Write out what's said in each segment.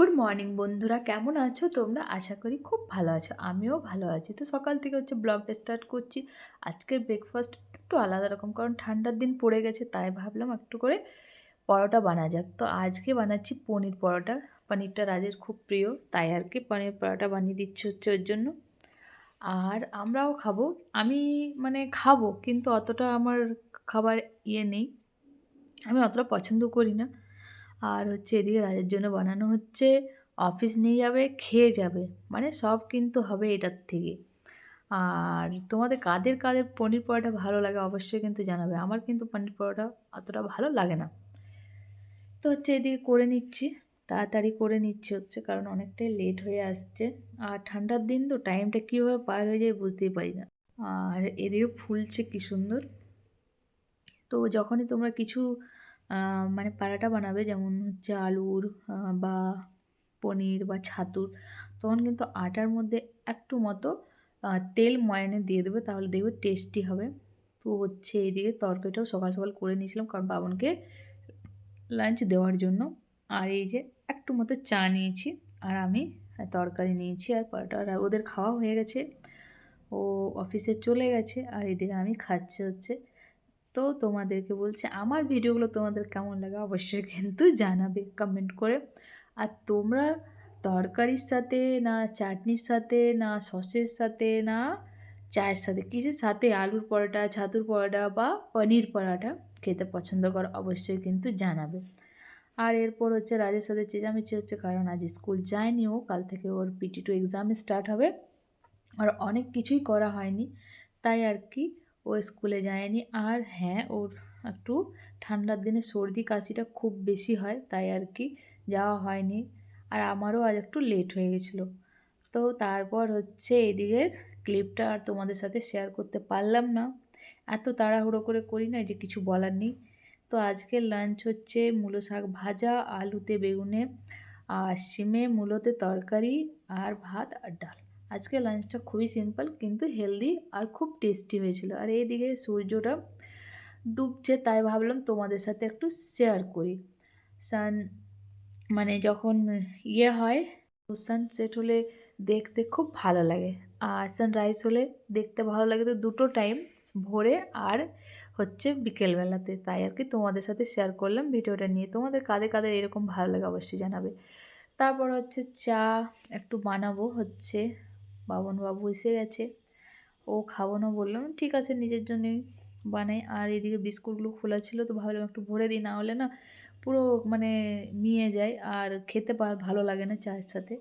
Good morning বন্ধুরা। কেমন আছো তোমরা? আশা করি খুব ভালো আছো। আমিও ভালো আছি। তো সকাল থেকে হচ্ছে ব্লগটা স্টার্ট করছি। আজকের ব্রেকফাস্ট একটু আলাদা রকম, কারণ ঠান্ডার দিন পড়ে গেছে, তাই ভাবলাম একটু করে পরোটা বানা যাক। তো আজকে বানাচ্ছি পনির পরোটা। পনিরটা রাজের খুব প্রিয়, তাই আর কি পনির পরোটা বানিয়ে দিচ্ছি হচ্ছে ওর জন্য। আর আমরাও খাব। আমি মানে খাব, কিন্তু অতটা আমার খাবার ইয়ে নেই। আমি অতটা পছন্দ করি না। আর হচ্ছে এদিকে রাজের জন্য বানানো হচ্ছে অফিস নিয়ে যাবে, খেয়ে যাবে। মানে সব কিন্তু হবে এটার থেকে। আর তোমাদের কাদের কাদের পনির পরোটা ভালো লাগে অবশ্যই কিন্তু জানাবে। আমার কিন্তু পনির পরোটা অতটা ভালো লাগে না। তো হচ্ছে এদিকে করে নিচ্ছি, তাড়াতাড়ি করে নিচ্ছি হচ্ছে, কারণ অনেকটাই লেট হয়ে আসছে। আর ঠান্ডার দিন তো টাইমটা কীভাবে পার হয়ে যায় বুঝতেই পারি না। আর এদিকে ফুলছে কী সুন্দর। তো যখনই তোমরা কিছু মানে পাড়াটা বানাবে, যেমন হচ্ছে আলুর বা পনির বা ছাতুর, তখন কিন্তু আটার মধ্যে একটু মতো তেল ময়ানে দিয়ে দেবে, তাহলে দেখবে টেস্টি হবে। তো হচ্ছে এইদিকে তরকারিটাও সকাল সকাল করে নিয়েছিলাম কারণ বাবনকে লাঞ্চ দেওয়ার জন্য। আর এই যে একটু মতো চা নিয়েছি, আর আমি তরকারি নিয়েছি আর পরোটা, আর ওদের খাওয়া হয়ে গেছে। ও অফিসে চলে গেছে, আর এদিকে আমি খাচ্ছি হচ্ছে তো তোমাদেরকে বলছি, আমার ভিডিওগুলো তোমাদের কেমন লাগে অবশ্যই কিন্তু জানাবে কমেন্ট করে। আর তোমরা তরকারির সাথে না চাটনির সাথে না সসের সাথে না চায়ের সাথে, কিসের সাথে? আলুর পরোটা, ছাতুর পরোটা বা পনির পরোটা খেতে পছন্দ করো অবশ্যই কিন্তু জানাবে। আর এরপর হচ্ছে রাজের সাথে চেঁচামেচি হচ্ছে, কারণ আজ স্কুল যায়নি ও, কাল থেকে ওর পিটি টু এক্সাম স্টার্ট হবে। আর অনেক কিছুই করা হয়নি, তাই আর কি ও স্কুলে যায়নি। আর হ্যাঁ ওর একটু ঠান্ডার দিনে সর্দি কাশিটা খুব বেশি হয়, তাই আর কি যাওয়া হয়নি। আর আমারও আজ একটু লেট হয়ে গেছিল। তো তারপর হচ্ছে এদিকের ক্লিপটা আর তোমাদের সাথে শেয়ার করতে পারলাম না। এত তাড়াহুড়ো করে করি না যে কিছু বলার নেই। তো আজকের লাঞ্চ হচ্ছে মূলো শাক ভাজা, আলুতে বেগুনে, আর শিমে মূলোতে তরকারি, আর ভাত, আর ডাল। আজকে লাঞ্চটা খুবই সিম্পল কিন্তু হেলদি আর খুব টেস্টি হয়েছিল। আর এইদিকে সূর্যটা ডুবছে, তাই ভাবলাম তোমাদের সাথে একটু শেয়ার করি। সান মানে যখন ইয়ে হয় সানসেট হলে দেখতে খুব ভালো লাগে। আর সানরাইজ হলে দেখতে ভালো লাগে তো দুটো টাইম ভোরে আর হচ্ছে বিকেলবেলাতে। তাই আর কি তোমাদের সাথে শেয়ার করলাম ভিডিওটা নিয়ে। তোমাদের কাদের কাদের এরকম ভালো লাগে অবশ্যই জানাবে। তারপর হচ্ছে চা একটু বানাবো হচ্ছে। বাবনবাবু এসে গেছে। ও খাব না বললাম ঠিক আছে, নিজের জন্যে বানাই। আর এদিকে বিস্কুটগুলো খোলা ছিল, তো ভাবলাম একটু ভরে দিই, না হলে না পুরো মানে মিয়ে যায় আর খেতে পার ভালো লাগে না চায়ের সাথে।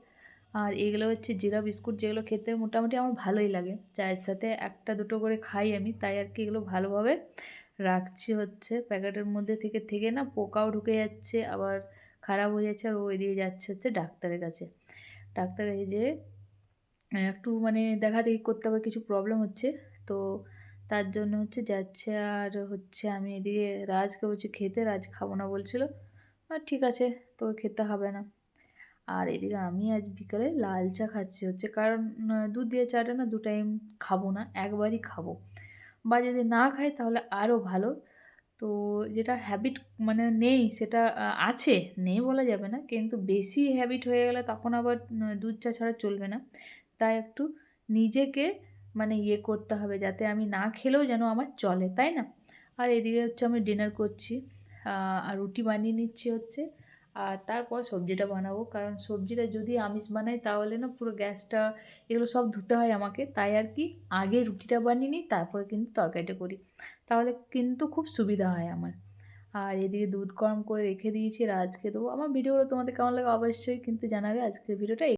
আর এগুলো হচ্ছে জিরা বিস্কুট, যেগুলো খেতে মোটামুটি আমার ভালোই লাগে। চায়ের সাথে একটা দুটো করে খাই আমি, তাই আর কি এগুলো ভালোভাবে রাখছি হচ্ছে। প্যাকেটের মধ্যে থেকে থেকে না পোকাও ঢুকে যাচ্ছে, আবার খারাপ হয়ে যাচ্ছে, আর ওই দিয়ে যাচ্ছে হচ্ছে ডাক্তারের কাছে। ডাক্তারের যে একটু মানে দেখা দেখি করতে হবে, কিছু প্রবলেম হচ্ছে। তো তার জন্য হচ্ছে যাচ্ছে আর হচ্ছে আমি এদিকে রাজকে বলছি খেতে, রাজ খাব না বলছিল। আর ঠিক আছে, তোকে খেতে হবে না। আর এদিকে আমি আজ বিকালে লাল চা খাচ্ছি হচ্ছে, কারণ দুধ দিয়ে চাটা না দু টাইম খাব না, একবারই খাব। বা যদি না খাই তাহলে আরও ভালো। তো যেটা হ্যাবিট মানে নেই, সেটা আছে, নেই বলা যাবে না, কিন্তু বেশি হ্যাবিট হয়ে গেলে তখন আবার দুধ চা ছাড়া চলবে না। তাই একটু নিজেকে মানে ইয়ে করতে হবে যাতে আমি না খেলেও যেন আমার চলে, তাই না? আর এদিকে হচ্ছে আমি ডিনার করছি আর রুটি বানিয়ে নিচ্ছি হচ্ছে। আর তারপর সবজিটা বানাবো, কারণ সবজিটা যদি আমিষ বানাই তাহলে না পুরো গ্যাসটা এগুলো সব ধুতে হয় আমাকে, তাই আর কি আগে রুটিটা বানিয়ে নিই, তারপরে কিন্তু তরকারিটা করি। তাহলে কিন্তু খুব সুবিধা হয় আমার। আর এদিকে দুধ গরম করে রেখে দিয়েছি, আর আজকে দেবো। আমার ভিডিওগুলো তোমাদের কেমন লাগে অবশ্যই কিন্তু জানাবে। আজকের ভিডিওটা